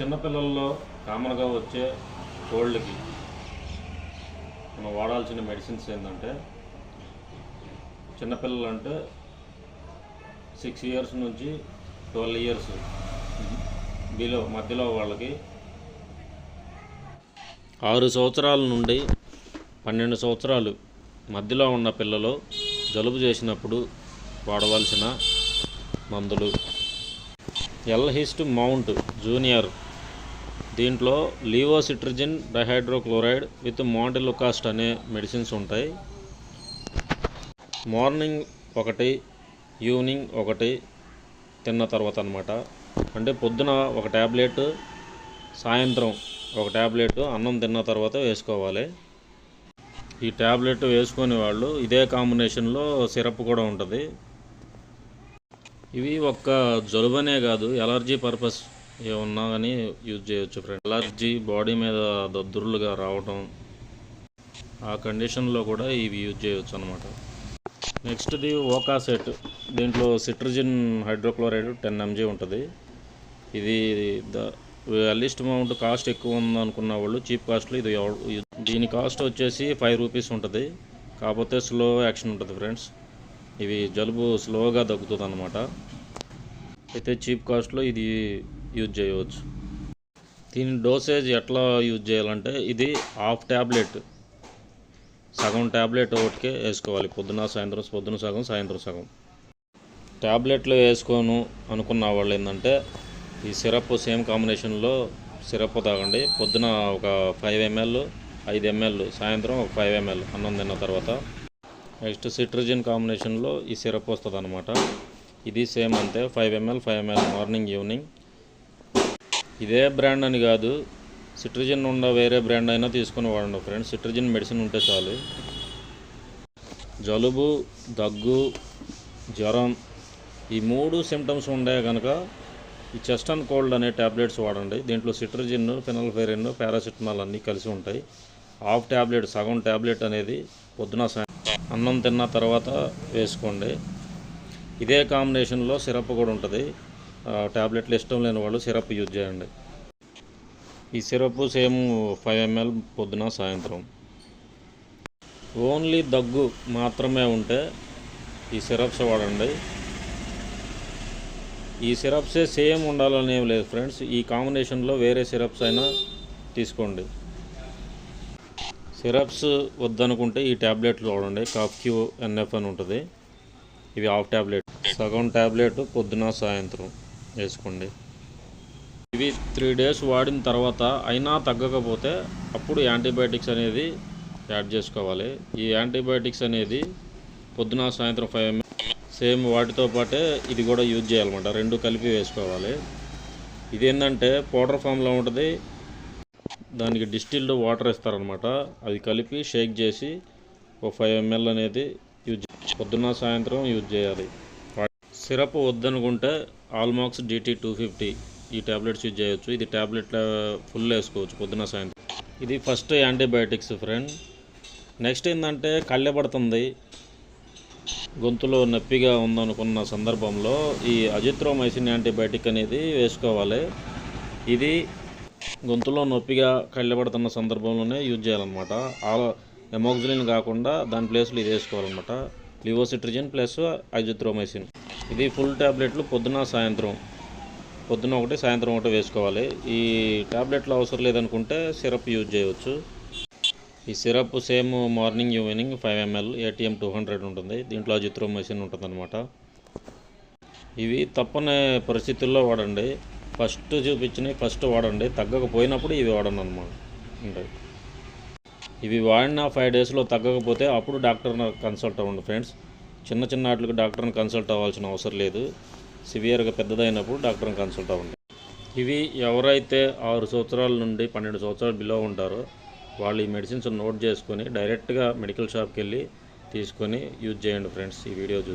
చిన్నపిల్లల్లో కామన్గా వచ్చే కోల్డ్కి మనం వాడాల్సిన మెడిసిన్స్ ఏంటంటే చిన్నపిల్లలు అంటే సిక్స్ ఇయర్స్ నుంచి ట్వెల్వ్ ఇయర్స్ బిలో మధ్యలో వాళ్ళకి ఆరు సంవత్సరాల నుండి పన్నెండు సంవత్సరాలు మధ్యలో ఉన్న పిల్లలు జలుబు చేసినప్పుడు వాడవలసిన మందులు. ఎల్హిస్ట్ మౌంట్ జూనియర్ దీంట్లో లీవోసిట్రిజిన్ డైహైడ్రోక్లోరైడ్ విత్ మాంటిలుకాస్ట్ అనే మెడిసిన్స్ ఉంటాయి. మార్నింగ్ ఒకటి ఈవినింగ్ ఒకటి తిన్న తర్వాత అనమాట అంటే పొద్దున ఒక ట్యాబ్లెట్ సాయంత్రం ఒక ట్యాబ్లెట్ అన్నం తిన్న తర్వాత వేసుకోవాలి. ఈ ట్యాబ్లెట్ వేసుకునే వాళ్ళు ఇదే కాంబినేషన్లో సిరప్ కూడా ఉంటుంది. ఇవి ఒక్క జలుబనే కాదు ఎలర్జీ పర్పస్ ఏమన్నా కానీ యూజ్ చేయొచ్చు ఫ్రెండ్ ఎలర్జీ బాడీ మీద దద్దుర్లుగా రావటం ఆ కండిషన్లో కూడా ఇవి యూజ్ చేయొచ్చు అనమాట నెక్స్ట్ది ఓకా సెట్ దీంట్లో సిట్రజిన్ హైడ్రోక్లోరైడ్ టెన్ ఎంజీ ఉంటుంది. ఇది ద లిస్ట్ అమౌంట్ కాస్ట్ ఎక్కువ ఉందనుకున్న వాళ్ళు చీప్ కాస్ట్లో ఇది ఇది- దీని కాస్ట్ వచ్చేసి ఫైవ్ రూపీస్ ఉంటుంది. కాకపోతే స్లో యాక్షన్ ఉంటుంది ఫ్రెండ్స్. ఇవి జలుబు స్లోగా తగ్గుతుంది అనమాట అయితే చీప్ కాస్ట్లో ఇది యూజ్ చేయవచ్చు. దీని డోసేజ్ ఎట్లా యూజ్ చేయాలంటే ఇది హాఫ్ ట్యాబ్లెట్ సగం ట్యాబ్లెట్ ఒకటికే వేసుకోవాలి. పొద్దున సాయంత్రం పొద్దున సగం సాయంత్రం సగం. ట్యాబ్లెట్లు వేసుకోను అనుకున్న వాళ్ళు ఏంటంటే ఈ సిరప్ సేమ్ కాంబినేషన్లో సిరప్ తాగండి. పొద్దున ఒక ఫైవ్ ఎంఎల్ ఐదు ఎంఎల్ సాయంత్రం ఒక ఫైవ్ ఎంఎల్ అన్నం తిన్న తర్వాత. నెక్స్ట్ సిట్రజిన్ కాంబినేషన్లో ఈ సిరప్ వస్తుంది అనమాట ఇది సేమ్ అంతే five ML five ML morning evening. ఇదే బ్రాండ్ అని కాదు సిట్రిజిన్ ఉన్న వేరే బ్రాండ్ అయినా తీసుకొని వాడండి ఫ్రెండ్స్. సిట్రిజిన్ మెడిసిన్ ఉంటే చాలు. జలుబు దగ్గు జ్వరం ఈ మూడు సిమ్టమ్స్ ఉండే కనుక ఈ చెస్ట్ అండ్ కోల్డ్ అనే ట్యాబ్లెట్స్ వాడండి. దీంట్లో సిట్రజిన్ ఫినల్ఫెరిన్ పారాసిటమాల్ అన్నీ కలిసి ఉంటాయి. హాఫ్ ట్యాబ్లెట్ సగం ట్యాబ్లెట్ అనేది పొద్దున అన్నం తిన్న తర్వాత వేసుకోండి. ఇదే కాంబినేషన్లో సిరప్ కూడా ఉంటుంది. ట్యాబ్లెట్లు ఇష్టం లేని వాళ్ళు సిరప్ యూజ్ చేయండి. ఈ సిరప్ సేమ్ ఫైవ్ ఎంఎల్ పొద్దున సాయంత్రం. ఓన్లీ దగ్గు మాత్రమే ఉంటే ఈ సిరప్స్ వాడండి. ఈ సిరప్సే సేమ్ ఉండాలని ఏం లేదు ఫ్రెండ్స్. ఈ కాంబినేషన్లో వేరే సిరప్స్ అయినా తీసుకోండి. సిరప్స్ వద్దనుకుంటే ఈ ట్యాబ్లెట్లు వాడండి. కాఫ్ క్యూ ఎన్ఎఫ్ అని ఉంటుంది. ఇవి హాఫ్ ట్యాబ్లెట్ సగం ట్యాబ్లెట్ పొద్దున సాయంత్రం. వేసుకోండి. ఇవి త్రీ డేస్ వాడిన తర్వాత అయినా తగ్గకపోతే అప్పుడు యాంటీబయాటిక్స్ అనేది యాడ్ చేసుకోవాలి. ఈ యాంటీబయాటిక్స్ అనేది పొద్దున సాయంత్రం ఫైవ్ ఎంఎల్ సేమ్ వాటితో పాటే ఇది కూడా యూజ్ చేయాలన్నమాట. రెండు కలిపి వేసుకోవాలి. ఇది ఏంటంటే పౌడర్ ఫామ్లో ఉంటుంది. దానికి డిస్టిల్డ్ వాటర్ ఇస్తారనమాట అది కలిపి షేక్ చేసి ఒక ఫైవ్ ఎంఎల్ అనేది యూజ్ పొద్దున్న సాయంత్రం యూజ్ చేయాలి. సిరప్ వద్దనుకుంటే ఆల్మాక్స్ డిటీ టూ ఫిఫ్టీ ఈ ట్యాబ్లెట్స్ యూజ్ చేయొచ్చు. ఇది ట్యాబ్లెట్ల ఫుల్ వేసుకోవచ్చు పొద్దున సాయంత్రం. ఇది ఫస్ట్ యాంటీబయాటిక్స్ ఫ్రెండ్. నెక్స్ట్ ఏంటంటే కళ్ళెపడుతుంది గొంతులో నొప్పిగా ఉందనుకున్న సందర్భంలో ఈ అజిత్రోమైసిన్ యాంటీబయాటిక్ అనేది వేసుకోవాలి. ఇది గొంతులో నొప్పిగా కళ్ళబడుతున్న సందర్భంలోనే యూజ్ చేయాలన్నమాట. ఆల్ ఎమోక్సిలిన్ కాకుండా దాని ప్లేస్లో ఇది వేసుకోవాలన్నమాట. లివోసిట్రిజిన్ ప్లస్ ఐజిత్రోమైసిన్ ఇది ఫుల్ ట్యాబ్లెట్లు పొద్దున సాయంత్రం. పొద్దున ఒకటి సాయంత్రం ఒకటి వేసుకోవాలి. ఈ ట్యాబ్లెట్లు అవసరం లేదనుకుంటే సిరప్ యూజ్ చేయవచ్చు ఈ syrup same morning evening five ML ATM two hundred ఉంటుంది. దీంట్లో అజిత్రోమైసిన్ ఉంటుందన్నమాట. ఇవి తప్పని పరిస్థితుల్లో వాడండి. ఫస్ట్ చూపించినవి ఫస్ట్ వాడండి. తగ్గకపోయినప్పుడు ఇవి వాడండి అనమాట ఉంటాయి. ఇవి వాడిన ఫైవ్ డేస్లో తగ్గకపోతే అప్పుడు డాక్టర్ కన్సల్ట్ అవ్వండి ఫ్రెండ్స్. చిన్న చిన్న వాటికి డాక్టర్ని కన్సల్ట్ అవ్వాల్సిన అవసరం లేదు. సివియర్గా పెద్దదైనప్పుడు డాక్టర్ని కన్సల్ట్ అవ్వండి. ఇవి ఎవరైతే ఆరు సంవత్సరాల నుండి పన్నెండు సంవత్సరాలు బిలో ఉంటారో వాళ్ళు ఈ మెడిసిన్స్ నోట్ చేసుకొని డైరెక్ట్గా మెడికల్ షాప్కి వెళ్ళి తీసుకొని యూజ్ చేయండి ఫ్రెండ్స్. ఈ వీడియో చూసి